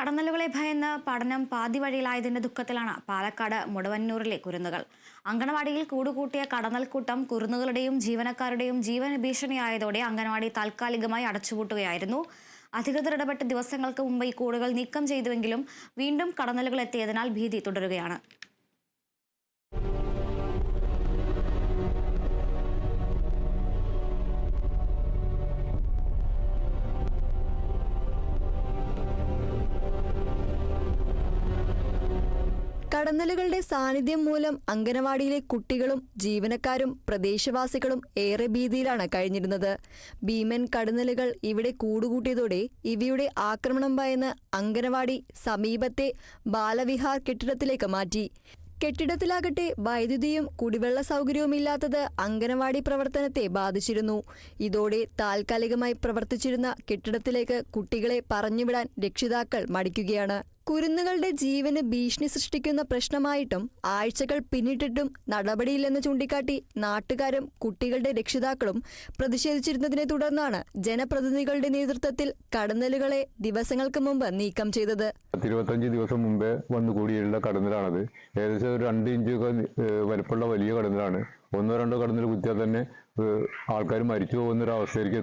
കടന്നലുകളെ ഭയന്ന് പഠനം പാതി വഴിയിലായതിന്റെ ദുഃഖത്തിലാണ് പാലക്കാട് മുടവന്നൂരിലെ കുരുന്നുകൾ. അങ്കണവാടിയിൽ കൂടുകൂട്ടിയ കടന്നൽക്കൂട്ടം കുരുന്നുകളുടെയും ജീവനക്കാരുടെയും ജീവന ഭീഷണിയായതോടെ അങ്കണവാടി താൽക്കാലികമായി അടച്ചുപൂട്ടുകയായിരുന്നു. അധികൃതർ ഇടപെട്ട് ദിവസങ്ങൾക്ക് മുമ്പ് ഈ കൂടുകൾ നീക്കം ചെയ്തുവെങ്കിലും വീണ്ടും കടന്നലുകൾ എത്തിയതിനാൽ ഭീതി തുടരുകയാണ്. കടന്നലുകളുടെ സാന്നിധ്യം മൂലം അംഗനവാടിയിലെ കുട്ടികളും ജീവനക്കാരും പ്രദേശവാസികളും ഏറെ ഭീതിയിലാണ് കഴിഞ്ഞിരുന്നത്. ഭീമൻ കടന്നലുകൾ ഇവിടെ കൂടുകൂട്ടിയതോടെ ഇവയുടെ ആക്രമണം ഭയന്ന് അംഗനവാടി സമീപത്തെ ബാലവിഹാർ കെട്ടിടത്തിലേക്ക് മാറ്റി. കെട്ടിടത്തിലാകട്ടെ വൈദ്യുതിയും കുടിവെള്ള സൗകര്യവും ഇല്ലാത്തത് അംഗനവാടി പ്രവർത്തനത്തെ ബാധിച്ചിരുന്നു. ഇതോടെ താൽക്കാലികമായി പ്രവർത്തിച്ചിരുന്ന കെട്ടിടത്തിലേക്ക് കുട്ടികളെ പറഞ്ഞുവിടാൻ രക്ഷിതാക്കൾ മടിക്കുകയാണ്. കുരുന്നുകളുടെ ജീവന് ഭീഷണി സൃഷ്ടിക്കുന്ന പ്രശ്നമായിട്ടും ആഴ്ചകൾ പിന്നിട്ടിട്ടും നടപടിയില്ലെന്ന് ചൂണ്ടിക്കാട്ടി നാട്ടുകാരും കുട്ടികളുടെ രക്ഷിതാക്കളും പ്രതിഷേധിച്ചിരുന്നതിനെ തുടർന്നാണ് ജനപ്രതിനിധികളുടെ നേതൃത്വത്തിൽ കടന്നലുകളെ ദിവസങ്ങൾക്ക് മുമ്പ് നീക്കം ചെയ്തത്. ഇരുപത്തഞ്ച് ദിവസം മുമ്പേ വന്നു കൂടിയുള്ള കടന്നലാണത്. ഏകദേശം ഒരു രണ്ട് ഇഞ്ച് വലുപ്പമുള്ള വലിയ കടന്നലാണ്. ഒന്നോ രണ്ടോ കടന്നൽ കുത്തിയാൽ തന്നെ ആൾക്കാർ മരിച്ചു പോകുന്ന ഒരു അവസ്ഥയിലേക്ക്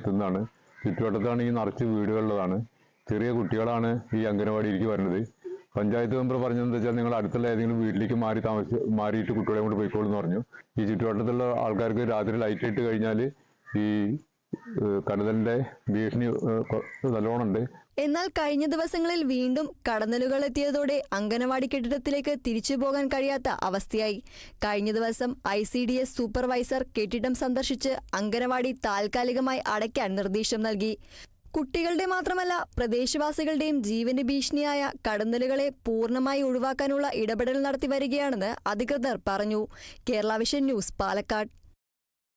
ഈ നിറച്ച് വീടുകളുള്ളതാണ്. ചെറിയ കുട്ടികളാണ് ഈ അംഗനവാടിയിലേക്ക് വരുന്നത്. പഞ്ചായത്ത് മെമ്പർ പറഞ്ഞതെന്ന് വെച്ചാൽ നിങ്ങൾ അടുത്തുള്ള ഏതെങ്കിലും വീട്ടിലേക്ക് മാറി താമസിച്ച് മാറിയിട്ട് കുട്ടികളെ കൊണ്ട് പോയിക്കോളൂ എന്ന് പറഞ്ഞു. ഈ ചുറ്റുവട്ടത്തുള്ള ആൾക്കാർക്ക് രാത്രി ലൈറ്റ് ഇട്ട് കഴിഞ്ഞാൽ ഈ കടലിന്റെ ഭീഷണി ഏഹ് കൊ- നല്ലോണം ഉണ്ട് എന്നാൽ കഴിഞ്ഞ ദിവസങ്ങളിൽ വീണ്ടും കടന്നലുകൾ എത്തിയതോടെ അംഗനവാടി കെട്ടിടത്തിലേക്ക് തിരിച്ചു പോകാൻ കഴിയാത്ത അവസ്ഥയായി. കഴിഞ്ഞ ദിവസം I C D S supervisor കെട്ടിടം സന്ദർശിച്ച് അംഗനവാടി താൽക്കാലികമായി അടയ്ക്കാൻ നിർദ്ദേശം നൽകി. കുട്ടികളുടെ മാത്രമല്ല പ്രദേശവാസികളുടെയും ജീവന് ഭീഷണിയായ കടന്നലുകളെ പൂർണമായി ഒഴിവാക്കാനുള്ള ഇടപെടൽ നടത്തി വരികയാണെന്ന് അധികൃതർ പറഞ്ഞു. Kerala vision news Palakkad.